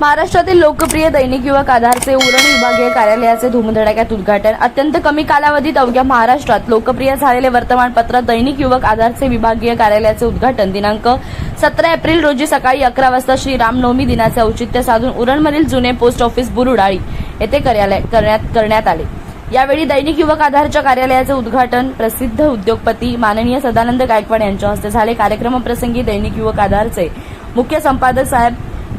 महाराष्ट्रातील लोकप्रिय दैनिक युवक आधारचे उरण विभागीय कार्यालयाचे धूमधडाक्यात उद्घाटन. अत्यंत कमी कालावधीत अवघ्या महाराष्ट्रात लोकप्रिय झालेले वर्तमानपत्र दैनिक युवक आधारचे विभागीय कार्यालयाचे उद्घाटन दिनांक सतरा एप्रिल रोजी सकाळी अकरा वाजता श्री रामनवमी दिनाचे औचित्य साधून उरणमधील जुने पोस्ट ऑफिस बुरुडाळी येथे कार्यालय करण्यात करण्यात आले. यावेळी दैनिक युवक आधारच्या कार्यालयाचे उद्घाटन प्रसिद्ध उद्योगपती माननीय सदानंद गायकवाड यांच्या हस्ते झाले. कार्यक्रमप्रसंगी दैनिक युवक आधारचे मुख्य संपादक साहेब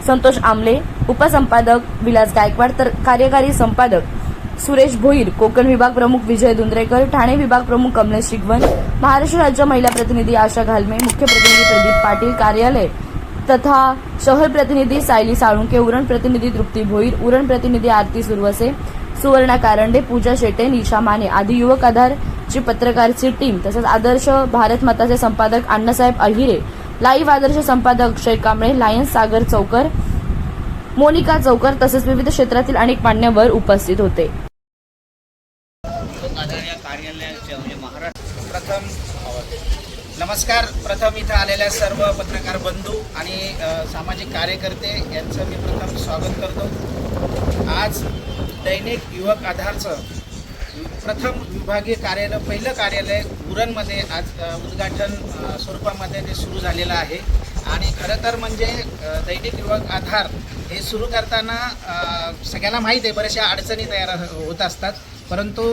संतोष आमले उपसंपादक विलास गायकवाड तर कार्यकारी संपादक सुरेश भोईर कोकण विभाग प्रमुख विजय दुंद्रेकर ठाणे विभाग प्रमुख कमलेश शिगवण महाराष्ट्र राज्य महिला प्रतिनिधी आशा घालमे मुख्य प्रतिनिधी प्रदीप पाटील कार्यालय तथा शहर प्रतिनिधी सायली साळुंके उरण प्रतिनिधी तृप्ती भोईर उरण प्रतिनिधी आरती सुरवसे सुवर्णा कारंडे पूजा शेटे निशा माने आदी युवक आधारची पत्रकारची टीम तसंच आदर्श भारत मताचे संपादक अण्णासाहेब अहिरे लाईव्ह आदर्श संपादक अक्षय कांबळे लायन्स सागर चौकर मोनिका चौकर तसेच विविध क्षेत्रातील अनेक मान्यवर उपस्थित होते. म्हणजे प्रथम नमस्कार. प्रथम इथं आलेल्या सर्व पत्रकार बंधू आणि सामाजिक कार्यकर्ते यांचं मी प्रथम स्वागत करतो. आज दैनिक युवक आधारचं प्रथम विभागीय कार्यालय पहिलं कार्यालय उरणमध्ये आज उद्घाटन स्वरूपामध्ये ते सुरू झालेलं आहे. आणि खरं तर म्हणजे दैनिक युवक आधार हे सुरू करताना सगळ्यांना माहीत आहे बऱ्याचशा अडचणी तयार हो-, होत असतात. परंतु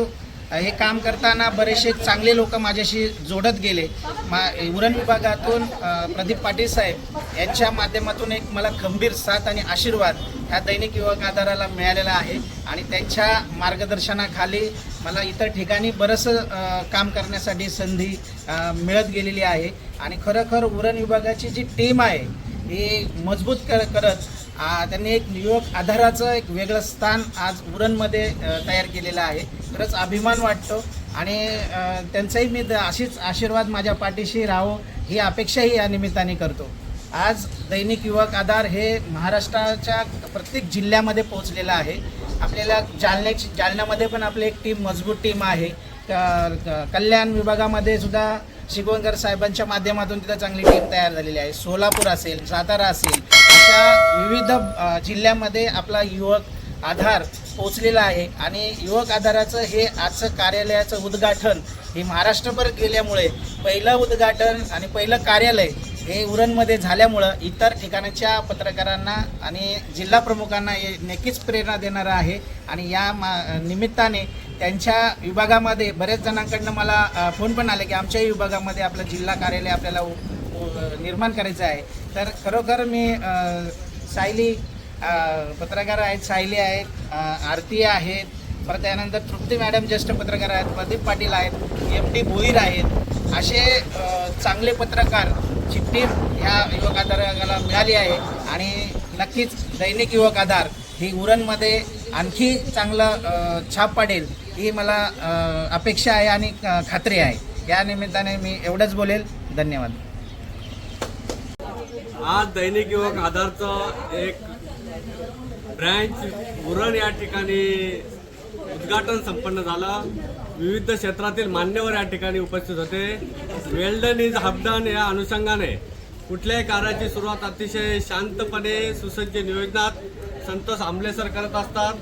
हे काम करताना बरेचसे चांगले लोक माझ्याशी जोडत गेले. मा उरण विभागातून प्रदीप पाटील साहेब यांच्या माध्यमातून एक मला खंबीर साथ आणि आशीर्वाद ह्या दैनिक युवक आधाराला मिळालेला आहे आणि त्यांच्या मार्गदर्शनाखाली मला इतर ठिकाणी बरंचसं काम करण्यासाठी संधी मिळत गेलेली आहे. आणि खरोखर उरण विभागाची जी टीम आहे ही मजबूत कर करत त्यांनी एक युवक आधाराचं एक वेगळं स्थान आज उरणमध्ये तयार केलेलं आहे. खरंच अभिमान वाटतो. आणि त्यांचाही मी द- अशीच आशीर्वाद माझ्या पाठीशी राहो ही अपेक्षाही या निमित्ताने करतो. आज दैनिक युवक आधार हे महाराष्ट्राच्या प्रत्येक जिल्ह्यामध्ये पोहोचलेलं आहे. आपल्याला जालन्याची जालन्यामध्ये पण आपली एक टीम मजबूत टीम आहे. क- कल्याण विभागामध्ये सुद्धा शिगवणकर साहेबांच्या माध्यमातून तिथं चांगली टीम तयार झालेली आहे. सोलापूर असेल सातारा असेल देशाच्या विविध जिल्ह्यामध्ये आपला युवक आधार पोचलेला आहे. आणि युवक आधाराचं हे आजचं कार्यालयाचं उद्घाटन हे महाराष्ट्रभर गेल्यामुळे पहिलं उद्घाटन आणि पहिलं कार्यालय हे उरणमध्ये झाल्यामुळं इतर ठिकाणच्या पत्रकारांना आणि जिल्हा प्रमुखांना हे नक्कीच प्रेरणा देणारं आहे. आणि या मा निमित्ताने त्यांच्या विभागामध्ये बऱ्याच जणांकडनं मला फोन पण आले की आमच्याही विभागामध्ये आपलं जिल्हा कार्यालय आपल्याला उ- निर्माण करायचं आहे. तर खरोखर मी सायली पत्रकार आहेत सायली आहेत आरती आहेत परत त्यानंतर तृप्ती मॅडम ज्येष्ठ पत्रकार आहेत प्रदीप पाटील आहेत एम डी भोईर आहेत असे चांगले पत्रकार ची टीम ह्या युवक आधाराला मिळाली आहे. आणि नक्कीच दैनिक युवक आधार ही उरणमध्ये आणखी चांगलं छाप पाडेल ही मला अपेक्षा आहे आणि खात्री आहे. या निमित्ताने मी एवढंच बोलेल. धन्यवाद. आज दैनिक युवक आधारचं एक ब्रँच उरण या ठिकाणी उद्घाटन संपन्न झालं. विविध क्षेत्रातील मान्यवर या ठिकाणी उपस्थित होते. वेल्डन इज हबडन या अनुषंगाने कुठल्याही कार्याची सुरुवात अतिशय शांतपणे सुसज्ज नियोजनात संतोष आंबलेसर करत असतात.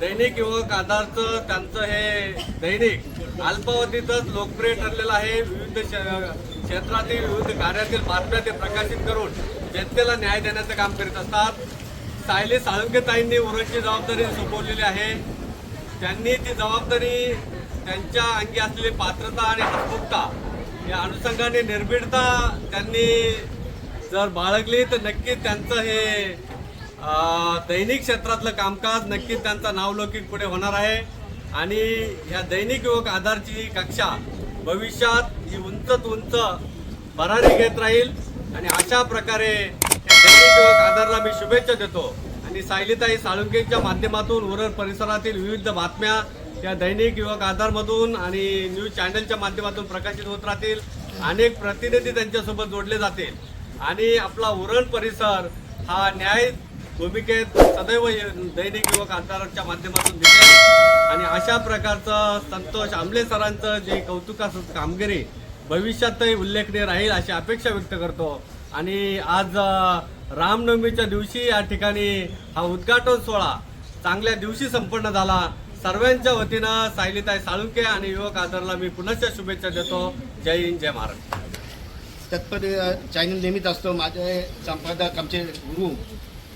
दैनिक युवक आधारचं त्यांचं हे दैनिक अल्पावधीतच लोकप्रिय ठरलेलं आहे. विविध क्षेत्रातील विविध कार्यातील बातम्या ते प्रकाशित करून जनतेला न्याय देण्याचं काम करीत असतात. सायली साळुंकेताईंनी उरणची जबाबदारी सोपवलेली आहे. त्यांनी ती जबाबदारी त्यांच्या अंगी असलेली पात्रता आणि हसमुखता या अनुषंगाने निर्भीडता त्यांनी जर बाळगली तर नक्कीच त्यांचं हे दैनिक क्षेत्रातलं कामकाज नक्कीच त्यांचा नावलौकिक पुढे होणार आहे. आणि या दैनिक युवक आधारची कक्षा भविष्यात ही उंचत उंच भरारी घेत राहील. आणि अशा प्रकारे या दैनिक युवक आधारला मी शुभेच्छा देतो. आणि सायलीताई साळुंकेच्या माध्यमातून उरण परिसरातील विविध बातम्या या दैनिक युवक आधारमधून आणि न्यूज चॅनलच्या माध्यमातून प्रकाशित होत राहतील. अनेक प्रतिनिधी त्यांच्यासोबत जोडले जातील. आणि आपला उरण परिसर हा न्याय भूमिकेत सदैव दैनिक युवक आंदोलनाच्या माध्यमातून दिसेल. आणि अशा प्रकारचं संतोष आमले सरांचं जे कौतुकास कामगिरी भविष्यातही उल्लेखनीय राहील अशी अपेक्षा व्यक्त करतो. आणि आज रामनवमीच्या दिवशी या ठिकाणी हा उद्घाटन सोहळा चांगल्या दिवशी संपन्न झाला. सर्वांच्या वतीनं सायलीताई साळुंके आणि युवक आदरला मी पुनश्च शुभेच्छा देतो. जय हिंद जय महाराष्ट्र. तत्पर चॅनल नेहमीच असतो. माझे संपादक आमचे गुरु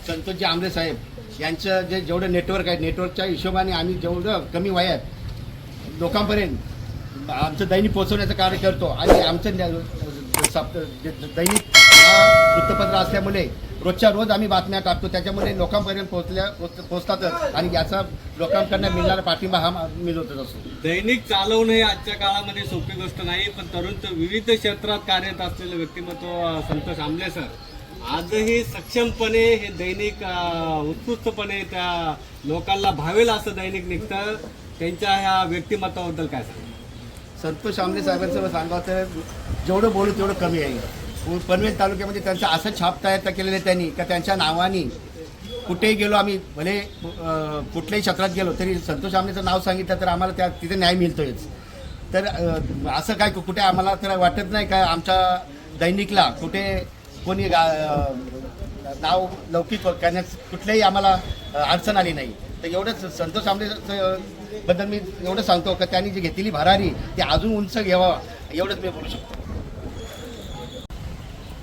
संतोषजी आंबरे साहेब. यांचं जे जेवढं नेटवर्क आहे नेटवर्कच्या हिशोबाने आम्ही जेवढं कमी वयात लोकांपर्यंत आमचं दैनिक पोहोचवण्याचं कार्य करतो आणि आमचं दैनिक वृत्तपत्र असल्यामुळे रोजच्या रोज आम्ही बातम्या टाकतो त्याच्यामुळे लोकांपर्यंत पोहोचल्या पोहोचतातच आणि याचा लोकांकडनं मिळणारा पाठिंबा हा मिळवतच असतो. दैनिक चालवणं हे आजच्या काळामध्ये सोपी गोष्ट नाही पण तरुण विविध क्षेत्रात कार्यरत असलेलं व्यक्तिमत्व संतोष आमले सर. आजही सक्षमपणे हे दैनिक उत्कृष्टपणे त्या लोकांना भावेल असं दैनिक निघतं. त्यांच्या ह्या व्यक्तिमत्वाबद्दल काय सांगा संतोष आमले साहेबांचं सांगावं तर जेवढं बोलू तेवढं कमी आहे. पनवेल तालुक्यामध्ये त्यांचा असं छाप तयार केलेलं आहे त्यांनी का त्यांच्या नावाने कुठेही गेलो आम्ही भले कुठल्याही क्षेत्रात गेलो तरी संतोष आमलेचं नाव सांगितलं तर आम्हाला त्या तिथे न्याय मिळतोयच. तर असं काय कुठे आम्हाला तर वाटत नाही का आमच्या दैनिकला कुठे कोणी गा- नाव लौकिक करण्यास कुठल्याही आम्हाला अडचण आली नाही. तर एवढंच संतोष आमले बद्दल मी एवढं सांगतो का त्यांनी जी घेतलेली भरारी ती अजून उंच घ्यावा एवढंच मी बोलू शकतो.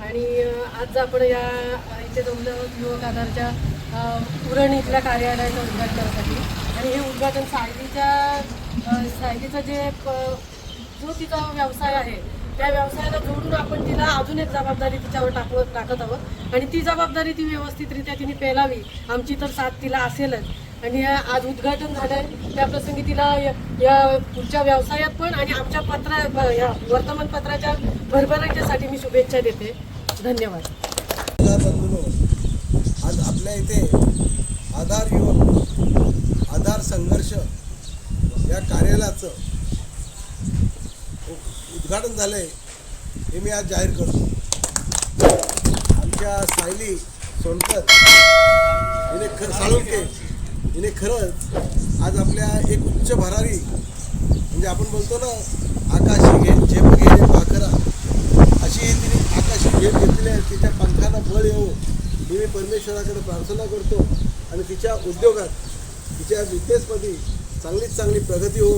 आणि आज आपण या इथे जमलो युवक आधारच्या उरण इथल्या कार्यालयाच्या उद्घाटनासाठी आणि हे उद्घाटन सायलीच्या सायलीचा जे प- जो तिचा व्यवसाय आहे त्या व्यवसायाला जोडून आपण तिला अजून एक जबाबदारी तिच्यावर टाकवत टाकत आहोत. आणि ती जबाबदारी ती व्यवस्थितरित्या तिने पेलावी. आमची तर साथ तिला असेलच. आणि आज उद्घाटन झालंय. त्या प्रसंगी तिला या- या पुढच्या व्यवसायात पण आणि आमच्या पत्रा या वर्तमानपत्राच्या भरभराट्यासाठी मी शुभेच्छा देते. धन्यवाद. आज आपल्या इथे आधार युवक आधार संघर्ष या कार्यालयाचं उद्घाटन झालं आहे हे मी आज जाहीर करतो. आमच्या सायली सोनकर हिने साळुंके हिने खरंच आज आपल्या एक उच्च भरारी म्हणजे आपण बोलतो ना आकाशी घे झेप घे भाकरा अशी ही तिने आकाशी झेप घेतलेली आहे तिच्या पंखाला बळ येऊ ही मी परमेश्वराकडे प्रार्थना करतो आणि तिच्या उद्योगात तिच्या बिझनेसमध्ये चांगलीच चांगली प्रगती हो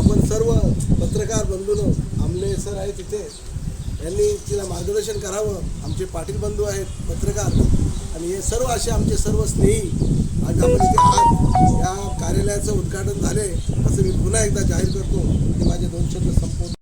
आपण सर्व पत्रकार बंधूनो आमले सर आहे तिथे यांनी तिला मार्गदर्शन करावं. आमचे पाटील बंधू आहेत पत्रकार. आणि हे सर्व असे आमचे सर्व स्नेही आज आपण इथे आज या कार्यालयाचं उद्घाटन झाले असं मी पुन्हा एकदा जाहीर करतो. की माझे दोन शब्द संपवतो.